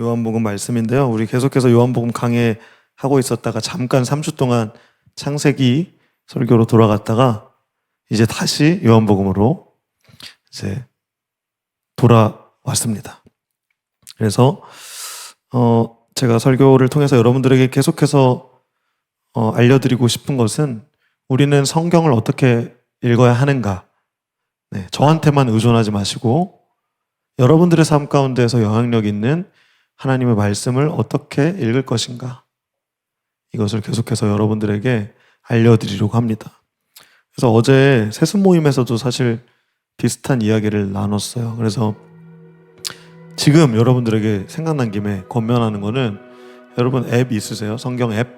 요한복음 말씀인데요. 우리 계속해서 요한복음 강해 하고 있었다가 잠깐 3주 동안 창세기 설교로 돌아갔다가 이제 다시 요한복음으로 이제 돌아왔습니다. 그래서 어 제가 설교를 통해서 여러분들에게 계속해서 어 알려드리고 싶은 것은 우리는 성경을 어떻게 읽어야 하는가. 네, 저한테만 의존하지 마시고 여러분들의 삶 가운데서 영향력 있는 하나님의 말씀을 어떻게 읽을 것인가. 이것을 계속해서 여러분들에게 알려드리려고 합니다. 그래서 어제 세습 모임에서도 사실 비슷한 이야기를 나눴어요. 그래서 지금 여러분들에게 생각난 김에 권면하는 거는 여러분 앱 있으세요? 성경 앱?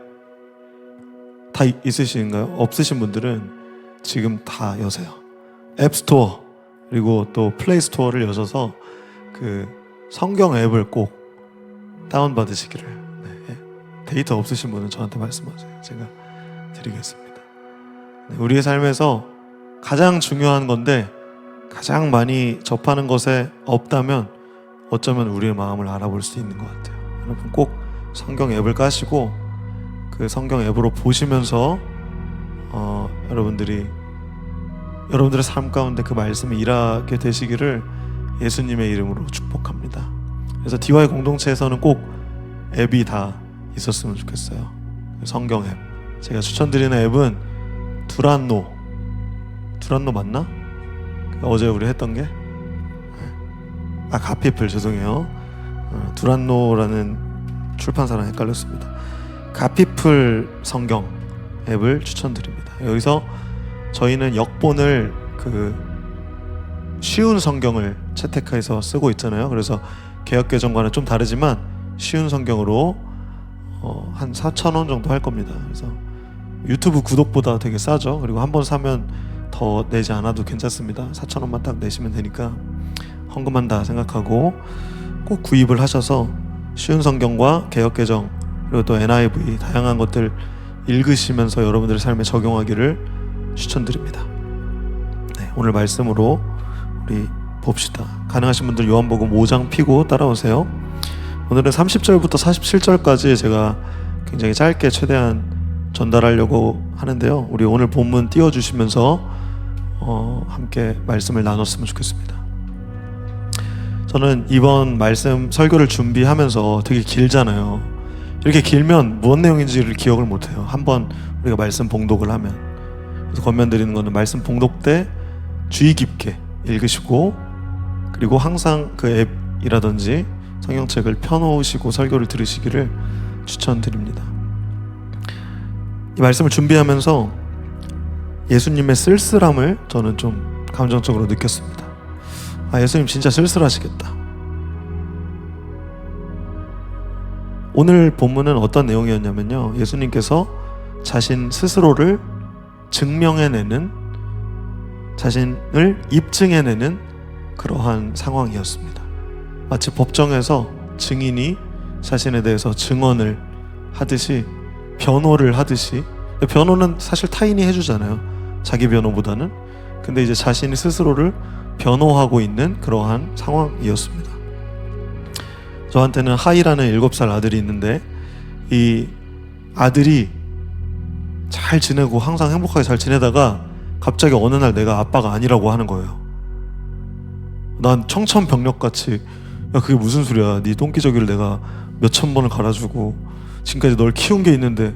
다 이- 있으신가요? 없으신 분들은 지금 다 여세요. 앱 스토어 그리고 또 플레이 스토어를 여셔서 그 성경 앱을 꼭 다운 받으시기를 네, 데이터 없으신 분은 저한테 말씀하세요. 제가 드리겠습니다. 네, 우리의 삶에서 가장 중요한 건데 가장 많이 접하는 것에 없다면 어쩌면 우리의 마음을 알아볼 수 있는 것 같아요. 여러분 꼭 성경 앱을 까시고 그 성경 앱으로 보시면서 어, 여러분들이 여러분들의 삶 가운데 그 말씀이 일하게 되시기를 예수님의 이름으로 축복합니다. 그래서 DY 공동체에서는 꼭 앱이 다 있었으면 좋겠어요. 성경 앱. 제가 추천드리는 앱은 두란노. 두란노 맞나? 그 어제 우리 했던 게? 아 가피플 죄송해요. 어, 두란노라는 출판사랑 헷갈렸습니다. 가피플 성경 앱을 추천드립니다. 여기서 저희는 역본을 그 쉬운 성경을 채택해서 쓰고 있잖아요. 그래서 개혁 개정과는 좀 다르지만 쉬운 성경으로 어, 한 4천 원 정도 할 겁니다. 그래서 유튜브 구독보다 되게 싸죠. 그리고 한 번 사면 더 내지 않아도 괜찮습니다. 4천 원만 딱 내시면 되니까 헌금한다 생각하고 꼭 구입을 하셔서 쉬운 성경과 개혁 개정 그리고 또 NIV 다양한 것들 읽으시면서 여러분들의 삶에 적용하기를 추천드립니다. 네, 오늘 말씀으로 우리 봅시다. 가능하신 분들 요한복음 5장 피고 따라오세요. 오늘은 30절부터 47절까지 제가 굉장히 짧게 최대한 전달하려고 하는데요. 우리 오늘 본문 띄워주시면서 어, 함께 말씀을 나눴으면 좋겠습니다. 저는 이번 말씀 설교를 준비하면서 되게 길잖아요. 이렇게 길면 무슨 내용인지를 기억을 못해요. 한번 우리가 말씀 봉독을 하면 그래서 권면드리는 거는 말씀 봉독 때 주의 깊게 읽으시고 그리고 항상 그 앱이라든지 성경책을 펴놓으시고 설교를 들으시기를 추천드립니다. 이 말씀을 준비하면서 예수님의 쓸쓸함을 저는 좀 감정적으로 느꼈습니다. 아, 예수님 진짜 쓸쓸하시겠다. 오늘 본문은 어떤 내용이었냐면요. 예수님께서 자신 스스로를 증명해내는 자신을 입증해내는 그러한 상황이었습니다. 마치 법정에서 증인이 자신에 대해서 증언을 하듯이 변호를 하듯이 변호는 사실 타인이 해주잖아요. 자기 변호보다는 근데 이제 자신이 스스로를 변호하고 있는 그러한 상황이었습니다. 저한테는 하이라는 일곱 살 아들이 있는데 이 아들이 잘 지내고 항상 행복하게 잘 지내다가 갑자기 어느 날 내가 아빠가 아니라고 하는 거예요. 난 청천벽력같이 야 그게 무슨 소리야? 네 똥기저귀를 내가 몇천 번을 갈아주고 지금까지 널 키운 게 있는데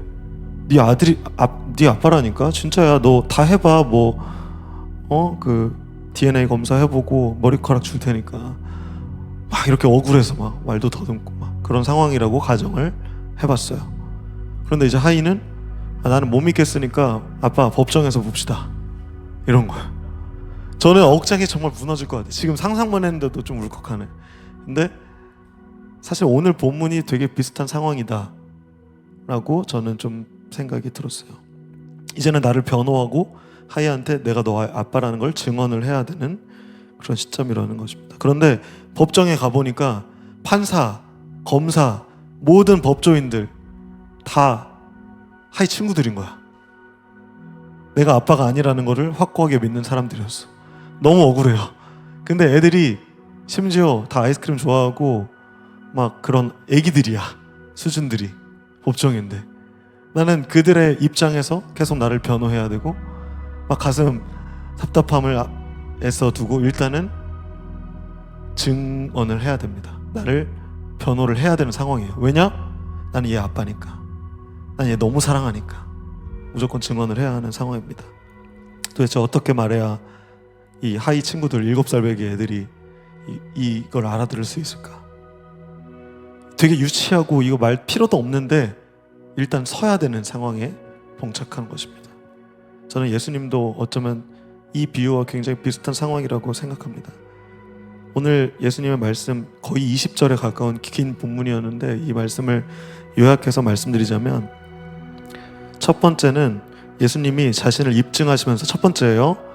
네 아들이 아, 네 아빠라니까 진짜야 너 다 해봐 뭐 어 그 DNA 검사 해보고 머리카락 줄 테니까 막 이렇게 억울해서 막 말도 더듬고 막 그런 상황이라고 가정을 해봤어요. 그런데 이제 하이는 아, 나는 못 믿겠으니까 아빠 법정에서 봅시다 이런 거야. 저는 억장이 정말 무너질 것 같아요. 지금 상상만 했는데도 좀 울컥하네. 근데 사실 오늘 본문이 되게 비슷한 상황이다. 라고 저는 좀 생각이 들었어요. 이제는 나를 변호하고 하이한테 내가 너 아빠라는 걸 증언을 해야 되는 그런 시점이라는 것입니다. 그런데 법정에 가보니까 판사, 검사, 모든 법조인들 다 하이 친구들인 거야. 내가 아빠가 아니라는 거를 확고하게 믿는 사람들이었어. 너무 억울해요. 근데 애들이 심지어 다 아이스크림 좋아하고 막 그런 애기들이야 수준들이 법정인데 나는 그들의 입장에서 계속 나를 변호해야 되고 막 가슴 답답함을 아- 애써 두고 일단은 증언을 해야 됩니다. 나를 변호를 해야 되는 상황이에요. 왜냐? 나는 얘 아빠니까. 난 얘 너무 사랑하니까. 무조건 증언을 해야 하는 상황입니다. 도대체 어떻게 말해야 이 하이 친구들 일곱 살 배기 애들이 이, 이걸 알아들을 수 있을까? 되게 유치하고 이거 말 필요도 없는데 일단 서야 되는 상황에 봉착한 것입니다. 저는 예수님도 어쩌면 이 비유와 굉장히 비슷한 상황이라고 생각합니다. 오늘 예수님의 말씀 거의 20절에 가까운 긴 본문이었는데 이 말씀을 요약해서 말씀드리자면 첫 번째는 예수님이 자신을 입증하시면서 첫 번째예요.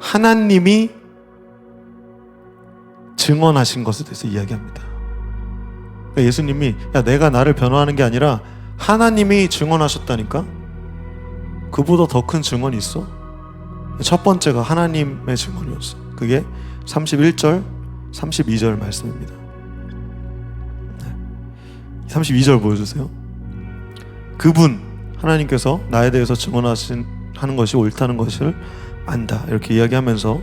하나님이 증언하신 것에 대해서 이야기합니다. 그러니까 예수님이 야 내가 나를 변호하는 게 아니라 하나님이 증언하셨다니까 그보다 더 큰 증언이 있어? 첫 번째가 하나님의 증언이었어. 그게 31절, 32절 말씀입니다. 네. 32절 보여주세요. 그분 하나님께서 나에 대해서 증언하신 하는 것이 옳다는 것을 안다 이렇게 이야기하면서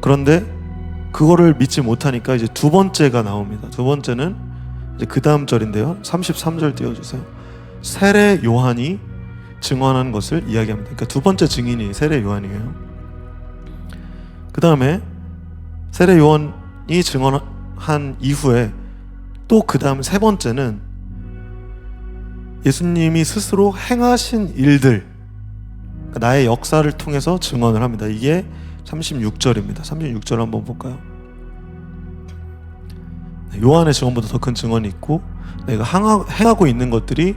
그런데 그거를 믿지 못하니까 이제 두 번째가 나옵니다. 두 번째는 이제 그 다음 절인데요. 33절 띄워주세요. 세례 요한이 증언한 것을 이야기합니다. 그러니까 두 번째 증인이 세례 요한이에요. 그 다음에 세례 요한이 증언한 이후에 또 그 다음 세 번째는 예수님이 스스로 행하신 일들, 나의 역사를 통해서 증언을 합니다. 이게 36절입니다. 36절 한번 볼까요? 네, 요한의 증언보다 더 큰 증언이 있고 내가 행하고 있는 것들이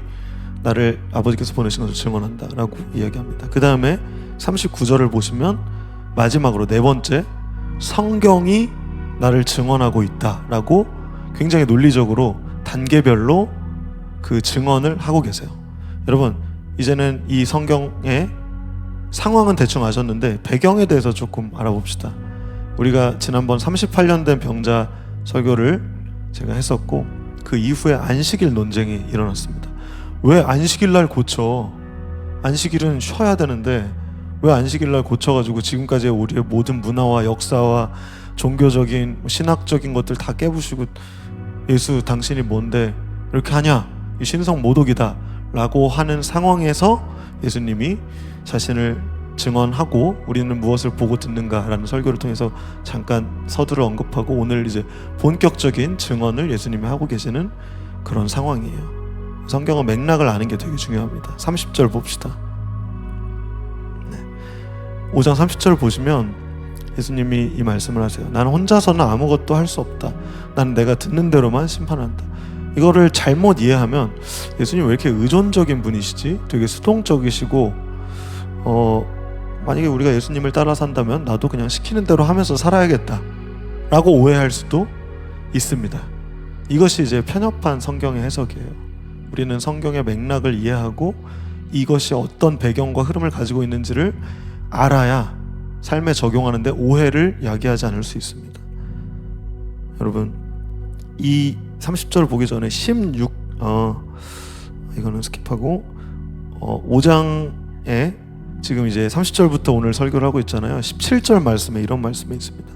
나를 아버지께서 보내신 것을 증언한다라고 이야기합니다. 그 다음에 39절을 보시면 마지막으로 네 번째 성경이 나를 증언하고 있다라고 굉장히 논리적으로 단계별로 그 증언을 하고 계세요. 여러분 이제는 이 성경의 상황은 대충 아셨는데 배경에 대해서 조금 알아봅시다. 우리가 지난번 38년 된 병자 설교를 제가 했었고 그 이후에 안식일 논쟁이 일어났습니다. 왜 안식일 날 고쳐? 안식일은 쉬어야 되는데 왜 안식일 날 고쳐가지고 지금까지의 우리의 모든 문화와 역사와 종교적인 신학적인 것들 다 깨부시고 예수 당신이 뭔데 이렇게 하냐? 이 신성 모독이다라고 하는 상황에서 예수님이 자신을 증언하고 우리는 무엇을 보고 듣는가라는 설교를 통해서 잠깐 서두를 언급하고 오늘 이제 본격적인 증언을 예수님이 하고 계시는 그런 상황이에요. 성경은 맥락을 아는 게 되게 중요합니다. 30절 봅시다. 네. 5장 30절 보시면 예수님이 이 말씀을 하세요. 나는 혼자서는 아무것도 할 수 없다. 나는 내가 듣는 대로만 심판한다. 이거를 잘못 이해하면 예수님 왜 이렇게 의존적인 분이시지? 되게 수동적이시고 어 만약에 우리가 예수님을 따라 산다면 나도 그냥 시키는 대로 하면서 살아야겠다. 라고 오해할 수도 있습니다. 이것이 이제 편협한 성경의 해석이에요. 우리는 성경의 맥락을 이해하고 이것이 어떤 배경과 흐름을 가지고 있는지를 알아야 삶에 적용하는데 오해를 야기하지 않을 수 있습니다. 여러분, 이 30절 보기 전에 16, 어, 이거는 스킵하고, 어, 5장에 지금 이제 30절부터 오늘 설교를 하고 있잖아요. 17절 말씀에 이런 말씀이 있습니다.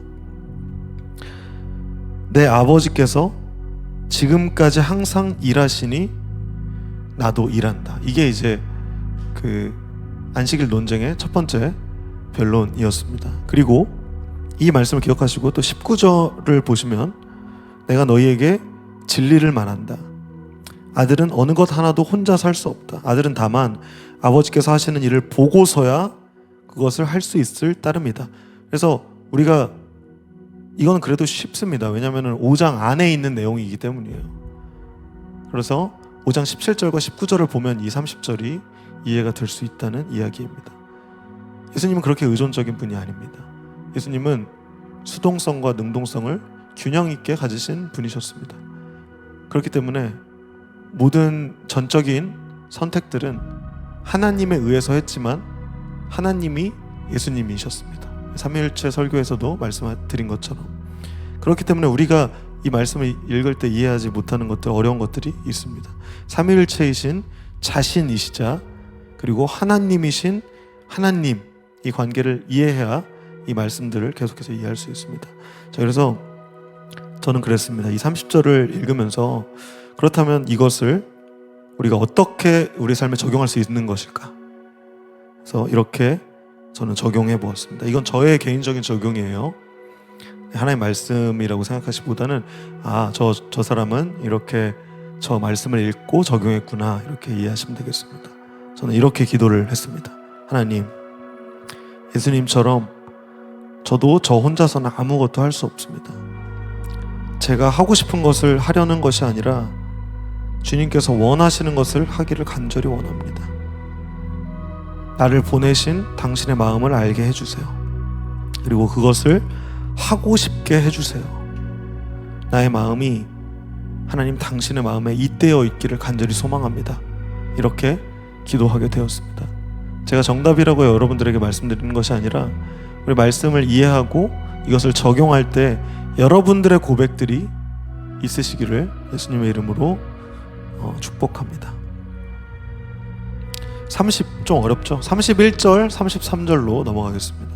내 아버지께서 지금까지 항상 일하시니 나도 일한다. 이게 이제 그 안식일 논쟁의 첫 번째 변론이었습니다. 그리고 이 말씀을 기억하시고 또 19절을 보시면 내가 너희에게 진리를 말한다. 아들은 어느 것 하나도 혼자 살 수 없다. 아들은 다만 아버지께서 하시는 일을 보고서야 그것을 할 수 있을 따름이다. 그래서 우리가 이건 그래도 쉽습니다. 왜냐하면 5장 안에 있는 내용이기 때문이에요. 그래서 5장 17절과 19절을 보면 이 30절이 이해가 될 수 있다는 이야기입니다. 예수님은 그렇게 의존적인 분이 아닙니다. 예수님은 수동성과 능동성을 균형 있게 가지신 분이셨습니다. 그렇기 때문에 모든 전적인 선택들은 하나님에 의해서 했지만 하나님이 예수님이셨습니다. 삼위일체 설교에서도 말씀드린 것처럼 그렇기 때문에 우리가 이 말씀을 읽을 때 이해하지 못하는 것들 어려운 것들이 있습니다. 삼위일체이신 자신이시자 그리고 하나님이신 하나님 이 관계를 이해해야 이 말씀들을 계속해서 이해할 수 있습니다. 자 그래서 저는 그랬습니다. 이 30절을 읽으면서 그렇다면 이것을 우리가 어떻게 우리 삶에 적용할 수 있는 것일까? 그래서 이렇게 저는 적용해 보았습니다. 이건 저의 개인적인 적용이에요. 하나의 말씀이라고 생각하시보다는 아, 저, 저 사람은 이렇게 저 말씀을 읽고 적용했구나. 이렇게 이해하시면 되겠습니다. 저는 이렇게 기도를 했습니다. 하나님, 예수님처럼 저도 저 혼자서는 아무것도 할 수 없습니다. 제가 하고 싶은 것을 하려는 것이 아니라 주님께서 원하시는 것을 하기를 간절히 원합니다. 나를 보내신 당신의 마음을 알게 해주세요. 그리고 그것을 하고 싶게 해주세요. 나의 마음이 하나님 당신의 마음에 잇대어 있기를 간절히 소망합니다. 이렇게 기도하게 되었습니다. 제가 정답이라고 여러분들에게 말씀드리는 것이 아니라 우리 말씀을 이해하고 이것을 적용할 때 여러분들의 고백들이 있으시기를 예수님의 이름으로 어, 축복합니다. 30좀 어렵죠? 31절, 33절로 넘어가겠습니다.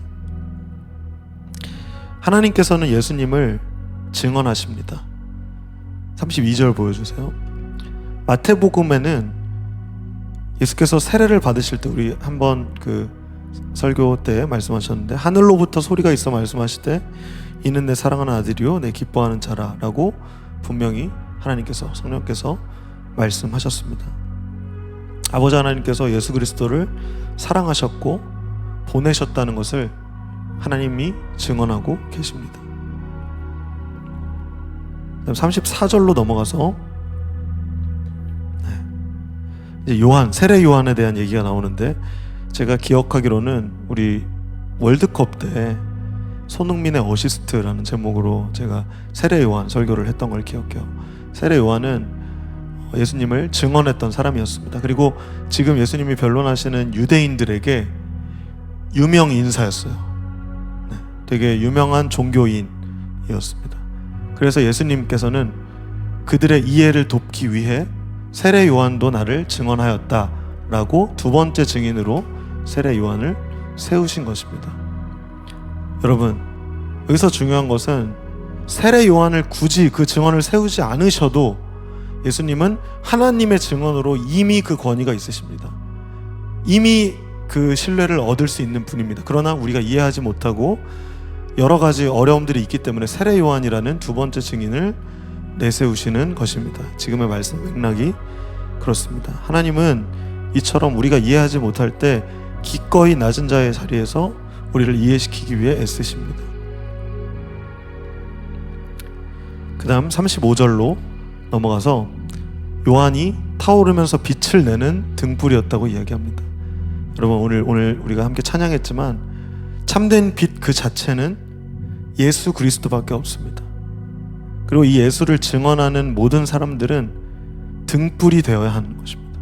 하나님께서는 예수님을 증언하십니다. 32절 보여주세요. 마태복음에는 예수께서 세례를 받으실 때 우리 한번 그 설교 때 말씀하셨는데 하늘로부터 소리가 있어 말씀하실 때 이는 내 사랑하는 아들이요 내 기뻐하는 자라라고 분명히 하나님께서 성령께서 말씀하셨습니다. 아버지 하나님께서 예수 그리스도를 사랑하셨고 보내셨다는 것을 하나님이 증언하고 계십니다. 34절로 넘어가서 네. 이제 요한 세례 요한에 대한 얘기가 나오는데 제가 기억하기로는 우리 월드컵 때 손흥민의 어시스트라는 제목으로 제가 세례 요한 설교를 했던 걸 기억해요. 세례 요한은 예수님을 증언했던 사람이었습니다. 그리고 지금 예수님이 변론하시는 유대인들에게 유명 인사였어요. 네, 되게 유명한 종교인이었습니다. 그래서 예수님께서는 그들의 이해를 돕기 위해 세례 요한도 나를 증언하였다라고 두 번째 증인으로 세례 요한을 세우신 것입니다. 여러분, 여기서 중요한 것은 세례 요한을 굳이 그 증언을 세우지 않으셔도 예수님은 하나님의 증언으로 이미 그 권위가 있으십니다. 이미 그 신뢰를 얻을 수 있는 분입니다. 그러나 우리가 이해하지 못하고 여러 가지 어려움들이 있기 때문에 세례 요한이라는 두 번째 증인을 내세우시는 것입니다. 지금의 말씀 맥락이 그렇습니다. 하나님은 이처럼 우리가 이해하지 못할 때 기꺼이 낮은 자의 자리에서 우리를 이해시키기 위해 애쓰십니다. 그 다음 35절로 넘어가서 요한이 타오르면서 빛을 내는 등불이었다고 이야기합니다. 여러분 오늘 오늘 우리가 함께 찬양했지만 참된 빛 그 자체는 예수 그리스도밖에 없습니다. 그리고 이 예수를 증언하는 모든 사람들은 등불이 되어야 하는 것입니다.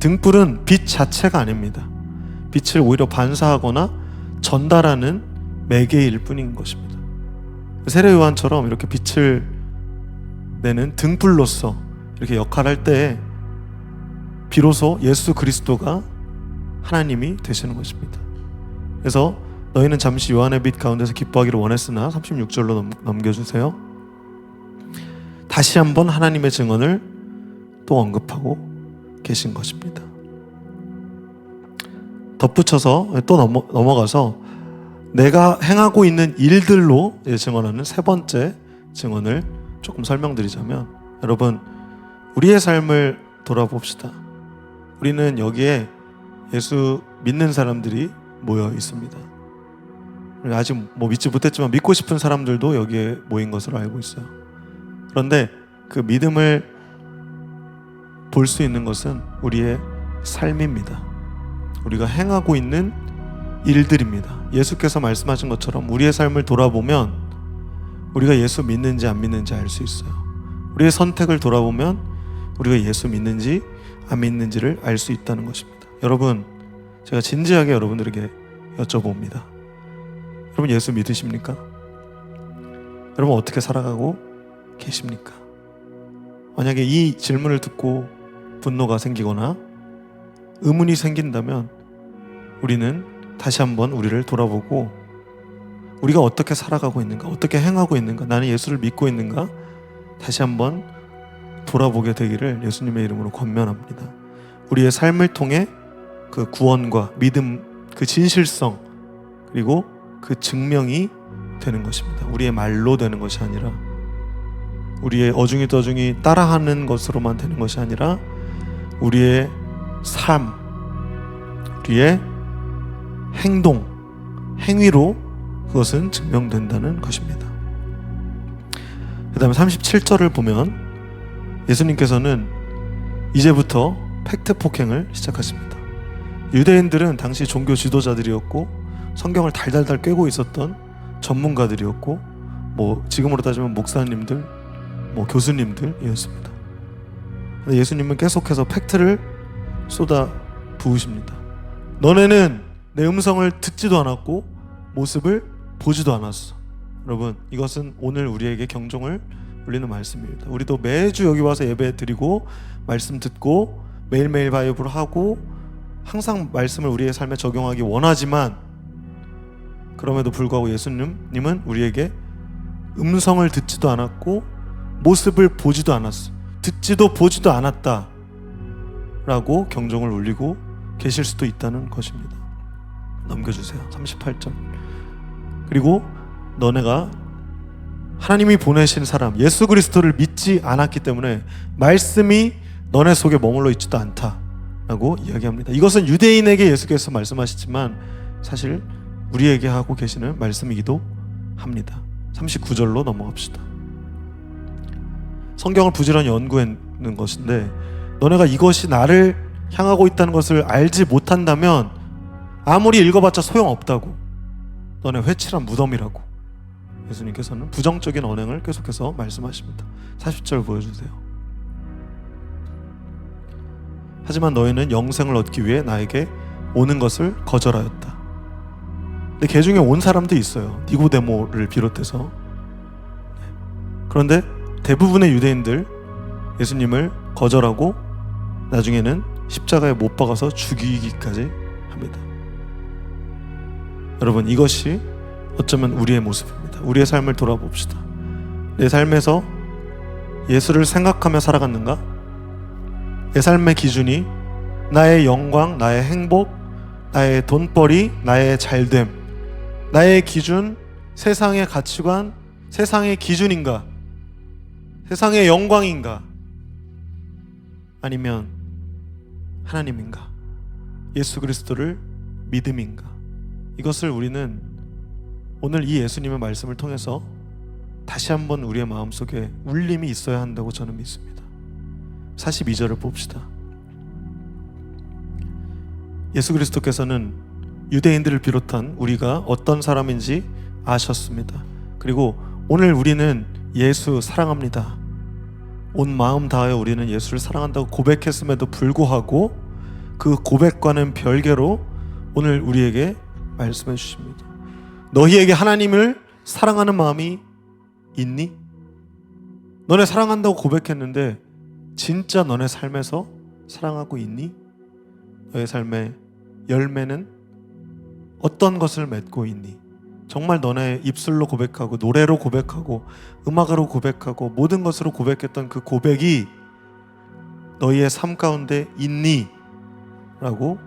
등불은 빛 자체가 아닙니다. 빛을 오히려 반사하거나 전달하는 매개일 뿐인 것입니다. 세례 요한처럼 이렇게 빛을 내는 등불로서 이렇게 역할할 때 비로소 예수 그리스도가 하나님이 되시는 것입니다. 그래서 너희는 잠시 요한의 빛 가운데서 기뻐하기를 원했으나 36절로 넘겨주세요. 다시 한번 하나님의 증언을 또 언급하고 계신 것입니다. 덧붙여서 또 넘어, 넘어가서 내가 행하고 있는 일들로 증언하는 세 번째 증언을 조금 설명드리자면 여러분 우리의 삶을 돌아봅시다. 우리는 여기에 예수 믿는 사람들이 모여 있습니다. 아직 뭐 믿지 못했지만 믿고 싶은 사람들도 여기에 모인 것으로 알고 있어요. 그런데 그 믿음을 볼 수 있는 것은 우리의 삶입니다. 우리가 행하고 있는 일들입니다. 예수께서 말씀하신 것처럼 우리의 삶을 돌아보면 우리가 예수 믿는지 안 믿는지 알 수 있어요. 우리의 선택을 돌아보면 우리가 예수 믿는지 안 믿는지를 알 수 있다는 것입니다. 여러분, 제가 진지하게 여러분들에게 여쭤봅니다. 여러분 예수 믿으십니까? 여러분 어떻게 살아가고 계십니까? 만약에 이 질문을 듣고 분노가 생기거나 의문이 생긴다면 우리는 다시 한번 우리를 돌아보고 우리가 어떻게 살아가고 있는가, 어떻게 행하고 있는가, 나는 예수를 믿고 있는가 다시 한번 돌아보게 되기를 예수님의 이름으로 권면합니다. 우리의 삶을 통해 그 구원과 믿음, 그 진실성 그리고 그 증명이 되는 것입니다. 우리의 말로 되는 것이 아니라 우리의 어중이 떠중이 따라하는 것으로만 되는 것이 아니라 우리의 삶, 우리의 행동, 행위로 그것은 증명된다는 것입니다. 그 다음에 37절을 보면 예수님께서는 이제부터 팩트 폭행을 시작하십니다. 유대인들은 당시 종교 지도자들이었고 성경을 달달달 꿰고 있었던 전문가들이었고 뭐 지금으로 따지면 목사님들, 뭐 교수님들이었습니다. 근데 예수님은 계속해서 팩트를 쏟아 부으십니다. 너네는 내 음성을 듣지도 않았고 모습을 보지도 않았어. 여러분, 이것은 오늘 우리에게 경종을 울리는 말씀입니다. 우리도 매주 여기 와서 예배 드리고 말씀 듣고 매일매일 바이블 하고 항상 말씀을 우리의 삶에 적용하기 원하지만 그럼에도 불구하고 예수님은 우리에게 음성을 듣지도 않았고 모습을 보지도 않았어. 듣지도 보지도 않았다. 라고 경종을 울리고 계실 수도 있다는 것입니다. 넘겨주세요. 38절. 그리고 너네가 하나님이 보내신 사람 예수 그리스도를 믿지 않았기 때문에 말씀이 너네 속에 머물러 있지도 않다라고 이야기합니다. 이것은 유대인에게 예수께서 말씀하시지만 사실 우리에게 하고 계시는 말씀이기도 합니다. 39절로 넘어갑시다. 성경을 부지런히 연구하는 것인데 너네가 이것이 나를 향하고 있다는 것을 알지 못한다면 아무리 읽어봤자 소용없다고 너네 회칠한 무덤이라고 예수님께서는 부정적인 언행을 계속해서 말씀하십니다. 40절 보여주세요. 하지만 너희는 영생을 얻기 위해 나에게 오는 것을 거절하였다. 근데 개 중에 온 사람도 있어요. 니고데모를 비롯해서. 그런데 대부분의 유대인들 예수님을 거절하고 나중에는 십자가에 못 박아서 죽이기까지 합니다. 여러분 이것이 어쩌면 우리의 모습입니다. 우리의 삶을 돌아봅시다. 내 삶에서 예수를 생각하며 살아갔는가? 내 삶의 기준이 나의 영광, 나의 행복, 나의 돈벌이, 나의 잘됨, 나의 기준, 세상의 가치관, 세상의 기준인가? 세상의 영광인가? 아니면 하나님인가? 예수 그리스도를 믿음인가? 이것을 우리는 오늘 이 예수님의 말씀을 통해서 다시 한번 우리의 마음속에 울림이 있어야 한다고 저는 믿습니다. 42절을 봅시다. 예수 그리스도께서는 유대인들을 비롯한 우리가 어떤 사람인지 아셨습니다. 그리고 오늘 우리는 예수 사랑합니다. 온 마음 다하여 우리는 예수를 사랑한다고 고백했음에도 불구하고 그 고백과는 별개로 오늘 우리에게 말씀해 주십니다. 너희에게 하나님을 사랑하는 마음이 있니? 너네 사랑한다고 고백했는데 진짜 너네 삶에서 사랑하고 있니? 너의 삶의 열매는 어떤 것을 맺고 있니? 정말 너네 입술로 고백하고 노래로 고백하고 음악으로 고백하고 모든 것으로 고백했던 그 고백이 너희의 삶 가운데 있니? 라고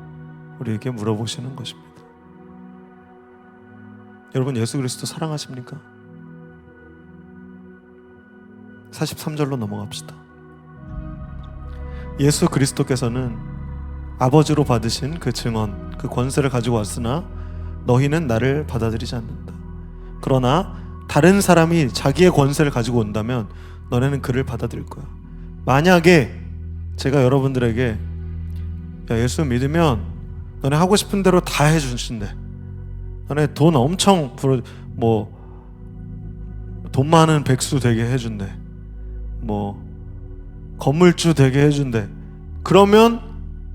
우리에게 물어보시는 것입니다. 여러분 예수 그리스도 사랑하십니까? 43절로 넘어갑시다. 예수 그리스도께서는 아버지로 받으신 그 증언, 그 권세를 가지고 왔으나 너희는 나를 받아들이지 않는다. 그러나 다른 사람이 자기의 권세를 가지고 온다면 너네는 그를 받아들일 거야. 만약에 제가 여러분들에게 야, 예수 믿으면 너네 하고 싶은 대로 다 해주신대. 너네 돈 엄청 불어 뭐돈 많은 백수 되게 해준대. 뭐 건물주 되게 해준대. 그러면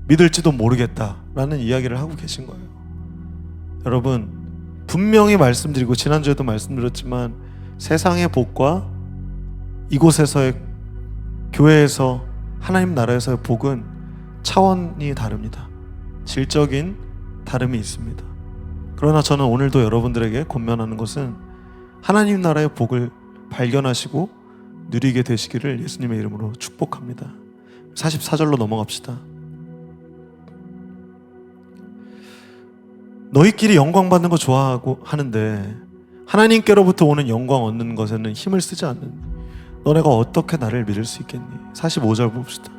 믿을지도 모르겠다라는 이야기를 하고 계신 거예요. 여러분 분명히 말씀드리고 지난주에도 말씀드렸지만 세상의 복과 이곳에서의 교회에서 하나님 나라에서의 복은 차원이 다릅니다. 질적인 다름이 있습니다. 그러나 저는 오늘도 여러분들에게 권면하는 것은 하나님 나라의 복을 발견하시고 누리게 되시기를 예수님의 이름으로 축복합니다. 44절로 넘어갑시다. 너희끼리 영광 받는 거 좋아하고 하는데 하나님께로부터 오는 영광 얻는 것에는 힘을 쓰지 않는 너네가 어떻게 나를 믿을 수 있겠니? 45절 봅시다.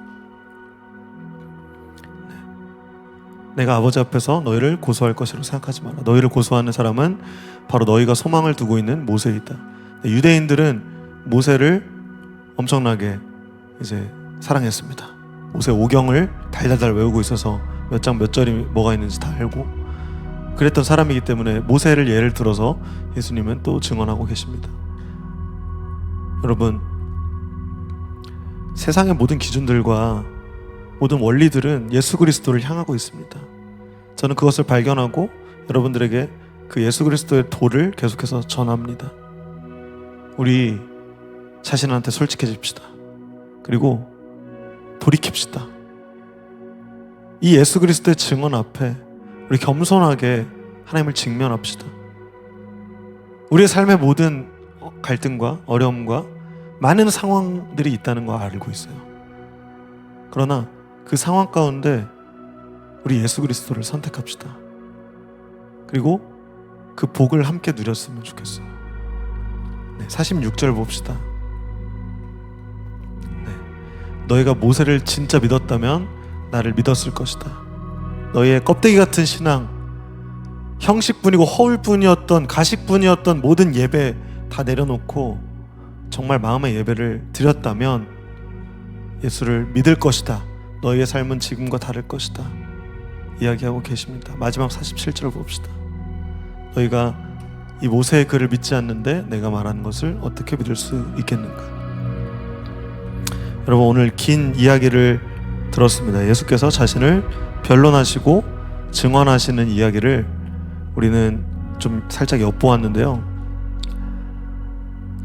내가 아버지 앞에서 너희를 고소할 것이라고 생각하지 마라. 너희를 고소하는 사람은 바로 너희가 소망을 두고 있는 모세이다. 네, 유대인들은 모세를 엄청나게 이제 사랑했습니다. 모세 오경을 달달달 외우고 있어서 몇 장 몇 절이 뭐가 있는지 다 알고 그랬던 사람이기 때문에 모세를 예를 들어서 예수님은 또 증언하고 계십니다. 여러분, 세상의 모든 기준들과 모든 원리들은 예수 그리스도를 향하고 있습니다. 저는 그것을 발견하고 여러분들에게 그 예수 그리스도의 도를 계속해서 전합니다. 우리 자신한테 솔직해집시다. 그리고 돌이킵시다. 이 예수 그리스도의 증언 앞에 우리 겸손하게 하나님을 직면합시다. 우리의 삶의 모든 갈등과 어려움과 많은 상황들이 있다는 거 알고 있어요. 그러나 그 상황 가운데 우리 예수 그리스도를 선택합시다. 그리고 그 복을 함께 누렸으면 좋겠어요. 네, 46절 봅시다. 네, 너희가 모세를 진짜 믿었다면 나를 믿었을 것이다. 너희의 껍데기 같은 신앙, 형식뿐이고 허울뿐이었던 가식뿐이었던 모든 예배 다 내려놓고 정말 마음의 예배를 드렸다면 예수를 믿을 것이다. 너희의 삶은 지금과 다를 것이다. 이야기하고 계십니다. 마지막 47절 봅시다. 너희가 이 모세의 글을 믿지 않는데 내가 말하는 것을 어떻게 믿을 수 있겠는가? 여러분 오늘 긴 이야기를 들었습니다. 예수께서 자신을 변론하시고 증언하시는 이야기를 우리는 좀 살짝 엿보았는데요.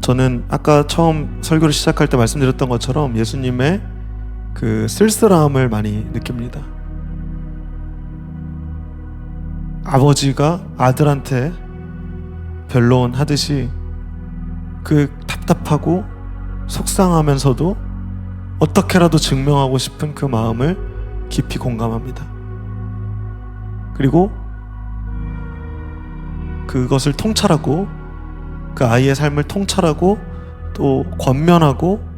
저는 아까 처음 설교를 시작할 때 말씀드렸던 것처럼 예수님의 그 쓸쓸함을 많이 느낍니다. 아버지가 아들한테 변론 하듯이 그 답답하고 속상하면서도 어떻게라도 증명하고 싶은 그 마음을 깊이 공감합니다. 그리고 그것을 통찰하고 그 아이의 삶을 통찰하고 또 권면하고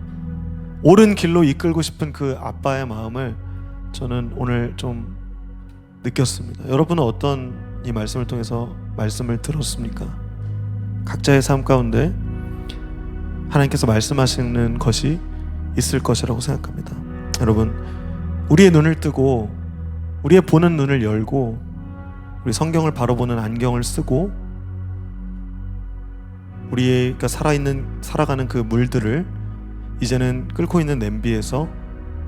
옳은 길로 이끌고 싶은 그 아빠의 마음을 저는 오늘 좀 느꼈습니다. 여러분은 어떤 이 말씀을 통해서 말씀을 들었습니까? 각자의 삶 가운데 하나님께서 말씀하시는 것이 있을 것이라고 생각합니다. 여러분, 우리의 눈을 뜨고 우리의 보는 눈을 열고 우리 성경을 바로 보는 안경을 쓰고 우리가 살아있는 살아가는 그 물들을 이제는 끓고 있는 냄비에서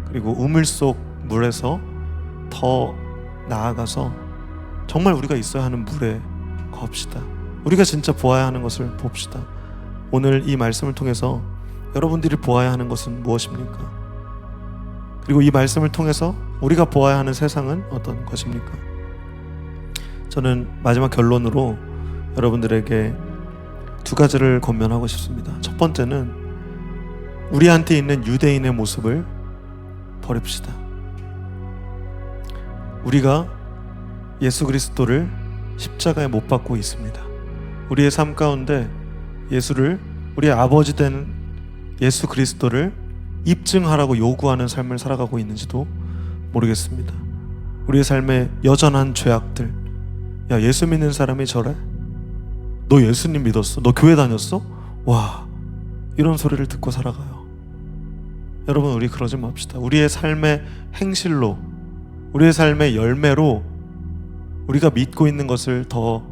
그리고 우물 속 물에서 더 나아가서 정말 우리가 있어야 하는 물에 거합시다. 우리가 진짜 보아야 하는 것을 봅시다. 오늘 이 말씀을 통해서 여러분들이 보아야 하는 것은 무엇입니까? 그리고 이 말씀을 통해서 우리가 보아야 하는 세상은 어떤 것입니까? 저는 마지막 결론으로 여러분들에게 두 가지를 권면하고 싶습니다. 첫 번째는 우리한테 있는 유대인의 모습을 버립시다. 우리가 예수 그리스도를 십자가에 못 박고 있습니다. 우리의 삶 가운데 예수를 우리의 아버지 된 예수 그리스도를 입증하라고 요구하는 삶을 살아가고 있는지도 모르겠습니다. 우리의 삶의 여전한 죄악들. 야, 예수 믿는 사람이 저래? 너 예수님 믿었어? 너 교회 다녔어? 와, 이런 소리를 듣고 살아가요. 여러분, 우리 그러지 맙시다. 우리의 삶의 행실로, 우리의 삶의 열매로 우리가 믿고 있는 것을 더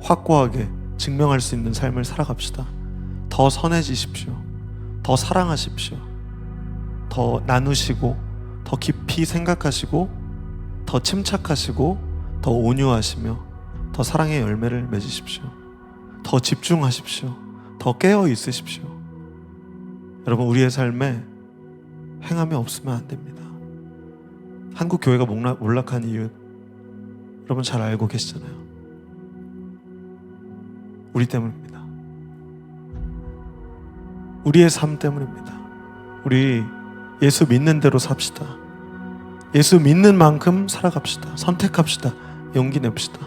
확고하게 증명할 수 있는 삶을 살아갑시다. 더 선해지십시오. 더 사랑하십시오. 더 나누시고 더 깊이 생각하시고 더 침착하시고 더 온유하시며 더 사랑의 열매를 맺으십시오. 더 집중하십시오. 더 깨어 있으십시오. 여러분 우리의 삶에 행함이 없으면 안 됩니다. 한국 교회가 몰락- 몰락한 이유 여러분 잘 알고 계시잖아요. 우리 때문입니다. 우리의 삶 때문입니다. 우리 예수 믿는 대로 삽시다. 예수 믿는 만큼 살아갑시다. 선택합시다. 용기 냅시다.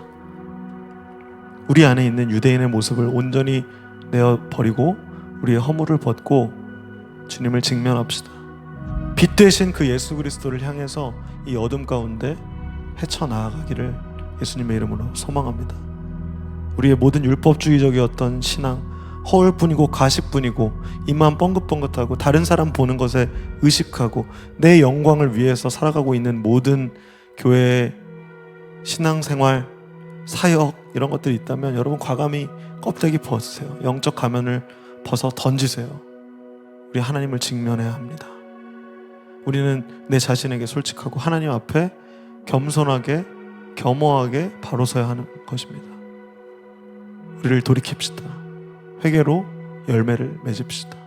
우리 안에 있는 유대인의 모습을 온전히 내어 버리고 우리의 허물을 벗고 주님을 직면합시다. 빛 되신 그 예수 그리스도를 향해서 이 어둠 가운데 헤쳐 나아가기를 예수님의 이름으로 소망합니다. 우리의 모든 율법주의적이었던 신앙, 허울뿐이고 가식뿐이고 입만 뻥긋뻥긋하고 다른 사람 보는 것에 의식하고 내 영광을 위해서 살아가고 있는 모든 교회의 신앙생활, 사역 이런 것들이 있다면 여러분 과감히 껍데기 벗으세요. 영적 가면을 벗어 던지세요. 우리 하나님을 직면해야 합니다. 우리는 내 자신에게 솔직하고 하나님 앞에 겸손하게 겸허하게 바로 서야 하는 것입니다. 우리를 돌이킵시다. 회개로 열매를 맺읍시다.